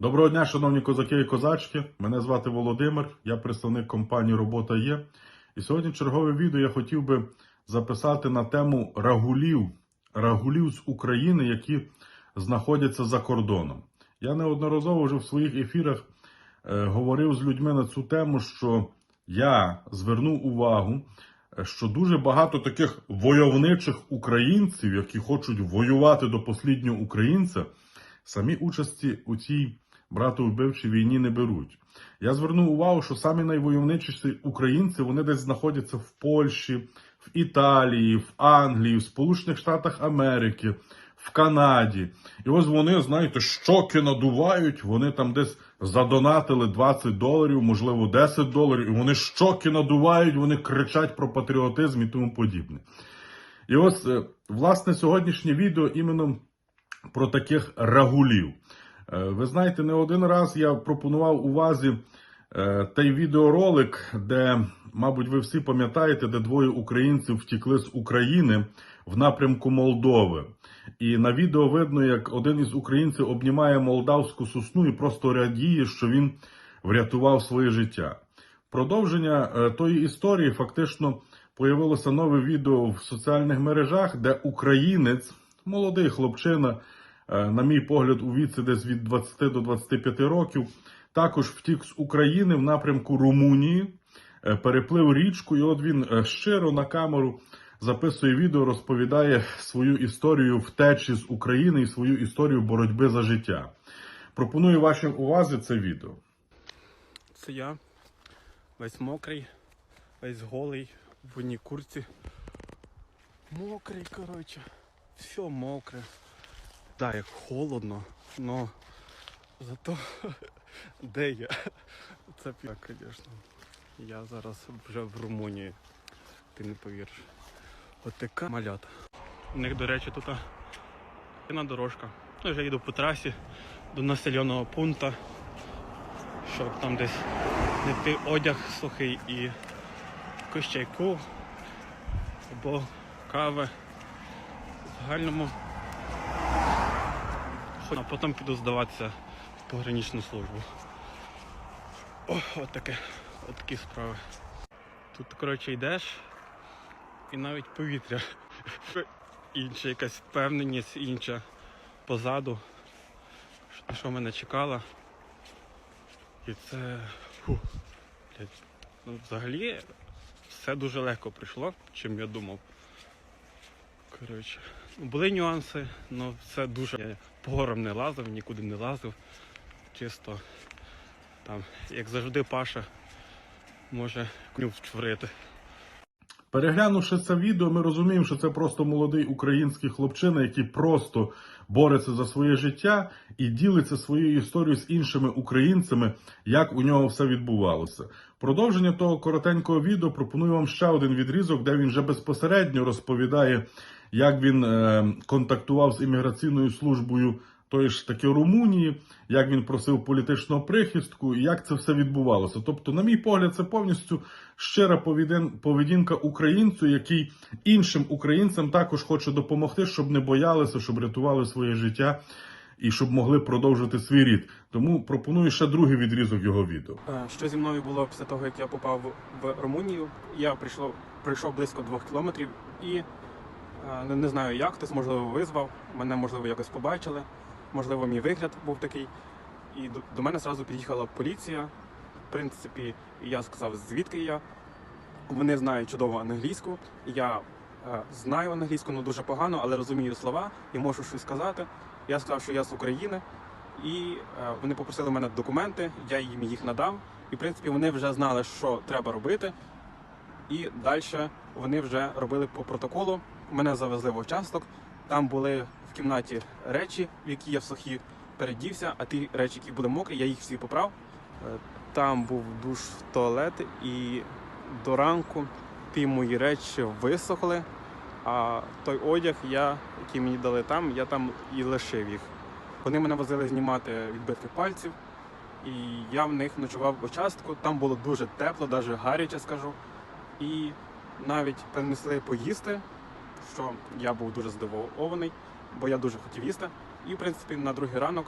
Доброго дня, шановні козаки і козачки. Мене звати Володимир, я представник компанії Робота є. І сьогодні чергове відео я хотів би записати на тему рагулів, рагулів з України, які знаходяться за кордоном. Я неодноразово вже в своїх ефірах е, говорив з людьми на цю тему, що я звернув увагу, е, що дуже багато таких войовничих українців, які хочуть воювати до посліднього українця, самі участі у цій братовбивчій війні не беруть. Я звернув увагу, що самі найвойовничіші українці вони десь знаходяться в Польщі, в Італії, в Англії, в Сполучених Штатах Америки, в Канаді. І ось вони, знаєте, щоки надувають, вони там десь задонатили 20 доларів, можливо, 10 доларів, і вони щоки надувають, вони кричать про патріотизм і тому подібне. І ось, е, власне, сьогоднішнє відео іменно про таких рагулів. Е, Ви знаєте, не один раз я пропонував увазі е, той відеоролик, де, мабуть, ви всі пам'ятаєте, де двоє українців втікли з України в напрямку Молдови. І на відео видно, як один із українців обнімає молдавську сосну і просто радіє, що він врятував своє життя. Продовження е, тої історії фактично появилося нове відео в соціальних мережах, де українець, молодий хлопчина, на мій погляд, у віці десь від 20 до 25 років, також втік з України в напрямку Румунії, е, переплив річку, і от він е, щиро на камеру записує відео, розповідає свою історію втечі з України і свою історію боротьби за життя. Пропоную вашій увазі це відео. Це я. Весь мокрий, весь голий, в одній курці. Мокрий, коротше. Все мокре. Так, як холодно, но зато де я? Це п'я, звісно. Я зараз вже в Румунії. Ти не повіриш. От така малята. У них, до речі, тут на дорожка. Ну, вже їду по трасі до населеного пункту щоб там десь знайти одяг сухий і якусь чайку або кави. В загальному. А потім піду здаватися в пограничну службу. О, от таке, от такі справи. Тут, коротше, йдеш і навіть повітря. Інша якась впевненість, інша позаду. Що- мене чекало. І це. Фу, ну, взагалі все дуже легко прийшло, чим я думав. Коротше, були нюанси, але все дуже. Я по горам не лазив, нікуди не лазив. Чисто там, як завжди, Паша може коню вчворити. Переглянувши це відео, ми розуміємо, що це просто молодий український хлопчина, який просто бореться за своє життя і ділиться своєю історією з іншими українцями, як у нього все відбувалося. Продовження того коротенького відео пропоную вам ще один відрізок, де він вже безпосередньо розповідає, як він е, контактував з імміграційною службою тої ж таки Румунії, як він просив політичного прихистку, і як це все відбувалося. Тобто, на мій погляд, це повністю щира поведін- поведінка українцю, який іншим українцям також хоче допомогти, щоб не боялися, щоб рятували своє життя і щоб могли продовжити свій рід. Тому пропоную ще другий відрізок його відео. Е, Що зі мною було після того, як я попав в Румунію? Я прийшов, прийшов близько двох кілометрів і не, не знаю як, хтось можливо визвав, мене можливо якось побачили, можливо, мій вигляд був такий. І до, до мене зразу під'їхала поліція. В принципі, я сказав, звідки я. Вони знають чудово англійську. Я е, знаю англійську, ну дуже погано, але розумію слова і можу щось сказати. Я сказав, що я з України, і е, вони попросили мене документи, я їм їх надав. І в принципі вони вже знали, що треба робити. І далі вони вже робили по протоколу. Мене завезли в участок. Там були в кімнаті речі, в які я в сухі передівся, а ті речі, які були мокрі, я їх всі поправ. Е, Там був душ, туалет, і до ранку ті мої речі висохли. А той одяг, я, який мені дали там, я там і лишив їх. Вони мене возили знімати відбитки пальців, і я в них ночував в участку. Там було дуже тепло, навіть гаряче скажу. І навіть принесли поїсти, що я був дуже здивований, бо я дуже хотів їсти. І, в принципі, на другий ранок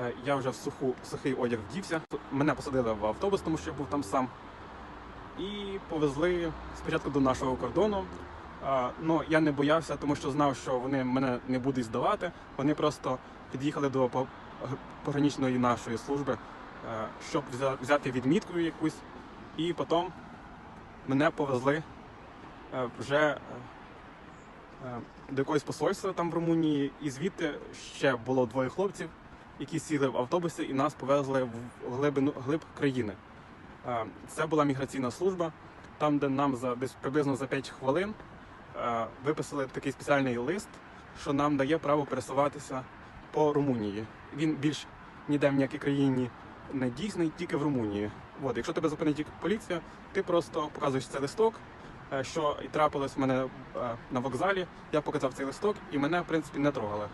е, я вже в суху, сухий одяг вдівся. Мене посадили в автобус, тому що я був там сам. І повезли спочатку до нашого кордону. Ну, я не боявся, тому що знав, що вони мене не будуть здавати. Вони просто під'їхали до по- пограничної нашої служби, е, щоб взя- взяти відмітку якусь, і потім мене повезли е, вже до якогось посольства там в Румунії, і звідти ще було двоє хлопців, які сіли в автобуси і нас повезли в глибину глиб країни. Е, Це була міграційна служба, там, де нам за десь приблизно за 5 хвилин е, виписали такий спеціальний лист, що нам дає право пересуватися по Румунії. Він більш ніде в ніякій країні не дійсний, тільки в Румунії. От, якщо тебе зупинить поліція, ти просто показуєш цей листок, е, що і трапилось в мене е, на вокзалі. Я показав цей листок і мене, в принципі, не трогали.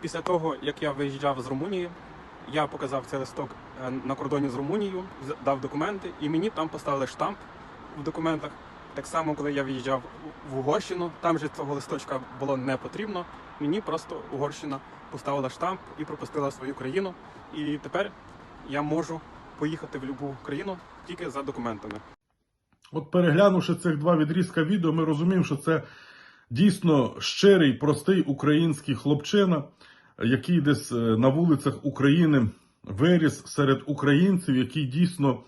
Після того, як я виїжджав з Румунії, я показав цей листок е, на кордоні з Румунією, дав документи, і мені там поставили штамп в документах. Так само, коли я виїжджав в Угорщину, там же цього листочка було не потрібно. Мені просто Угорщина поставила штамп і пропустила свою країну. І тепер я можу поїхати в будь-яку країну тільки за документами. От переглянувши цих два відрізка відео, ми розуміємо, що це дійсно щирий, простий український хлопчина, який десь е, на вулицях України виріс серед українців, який дійсно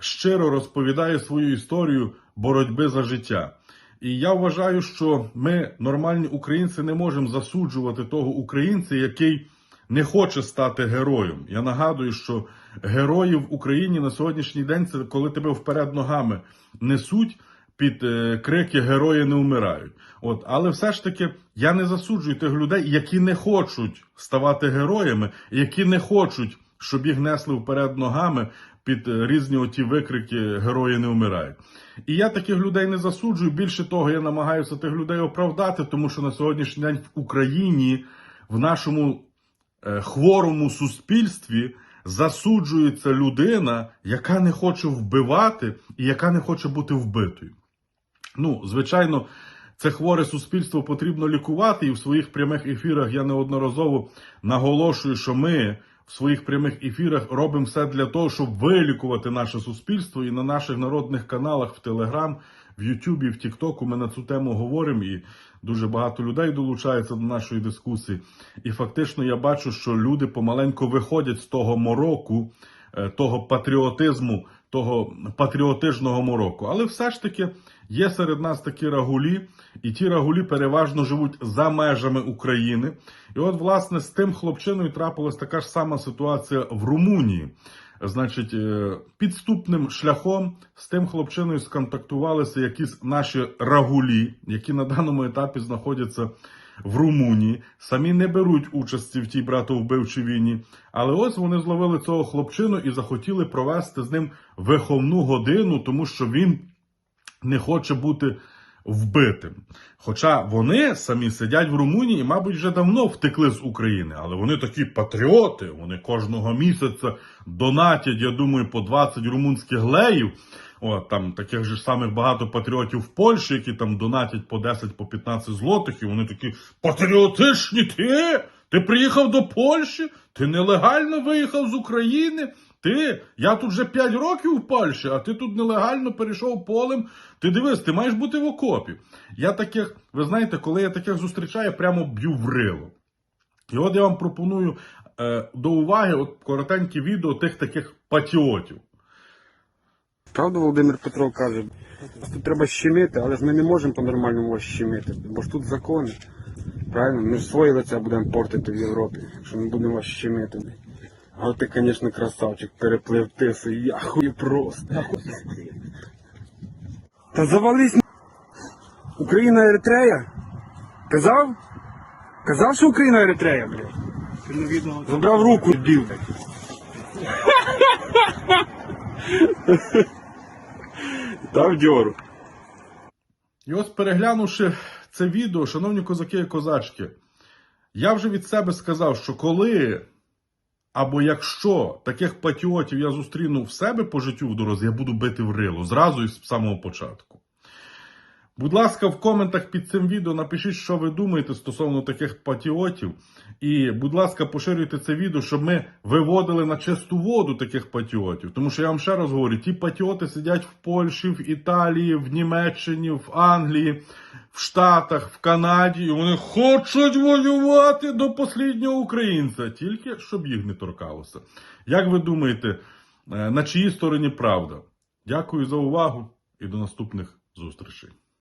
щиро розповідає свою історію боротьби за життя. І я вважаю, що ми, нормальні українці, не можемо засуджувати того українця, який не хоче стати героєм. Я нагадую, що герої в Україні на сьогоднішній день це коли тебе вперед ногами несуть під е, крики Герої не вмирають. От, але все ж таки я не засуджую тих людей, які не хочуть ставати героями, які не хочуть, щоб їх несли вперед ногами під е, різні оті викрики Герої не вмирають. І я таких людей не засуджую. Більше того, я намагаюся тих людей оправдати, тому що на сьогоднішній день в Україні, в нашому хворому суспільстві засуджується людина, яка не хоче вбивати і яка не хоче бути вбитою. Ну, звичайно, це хворе суспільство потрібно лікувати, і в своїх прямих ефірах я неодноразово наголошую, що ми в своїх прямих ефірах робимо все для того, щоб вилікувати наше суспільство. І на наших народних каналах в Телеграм, в Ютубі, в Тіктоку ми на цю тему говоримо, і дуже багато людей долучається до нашої дискусії. І фактично я бачу, що люди помаленьку виходять з того мороку, е, того патріотизму, того патріотичного мороку. Але все ж таки є серед нас такі рагулі, і ті рагулі переважно живуть за межами України. І от, власне, з тим хлопчиною трапилась така ж сама ситуація в Румунії. Значить, е, підступним шляхом з тим хлопчиною сконтактувалися якісь наші рагулі, які на даному етапі знаходяться в Румунії, самі не беруть участі в тій братовбивчій війні. Але ось вони зловили цього хлопчину і захотіли провести з ним виховну годину, тому що він не хоче бути вбитим. Хоча вони самі сидять в Румунії мабуть, вже давно втекли з України, але вони такі патріоти, вони кожного місяця донатять, я думаю, по 20 румунських леїв. От, там таких же самих багато патріотів в Польщі, які там донатять по 10, по 15 злотих, і вони такі патріотичні ти? Ти приїхав до Польщі? Ти нелегально виїхав з України? Ти, я тут вже 5 років в Польщі, а ти тут нелегально перейшов полем. Ти дивись, ти маєш бути в окопі. Я таких, ви знаєте, коли я таких зустрічаю, я прямо б'ю в рило. І от я вам пропоную е, до уваги от коротеньке відео тих таких патріотів. Правда, Володимир Петров каже, тут треба щемити, але ж ми не можемо по-нормальному щемити, бо ж тут закони. Правильно? Ми ж своє лице будемо портити в Європі, якщо ми будемо вас щемити. А ти, звісно, красавчик, переплив тису, я хуй просто. Та завались. Україна Еритрея? Казав? Казав, що Україна Еритрея, блядь? Забрав руку, дів. Дав дьору. І ось переглянувши це відео, шановні козаки і козачки, я вже від себе сказав, що коли або якщо таких патріотів я зустріну в себе по життю в дорозі, я буду бити в рило зразу і з самого початку. Будь ласка, в коментах під цим відео напишіть, що ви думаєте стосовно таких патріотів. І, будь ласка, поширюйте це відео, щоб ми виводили на чисту воду таких патріотів. Тому що я вам ще раз говорю, ті патріоти сидять в Польщі, в Італії, в Німеччині, в Англії, в Штатах, в Канаді, і вони хочуть воювати до посліднього українця, тільки щоб їх не торкалося. Як ви думаєте, е, на чиїй стороні правда? Дякую за увагу і до наступних зустрічей.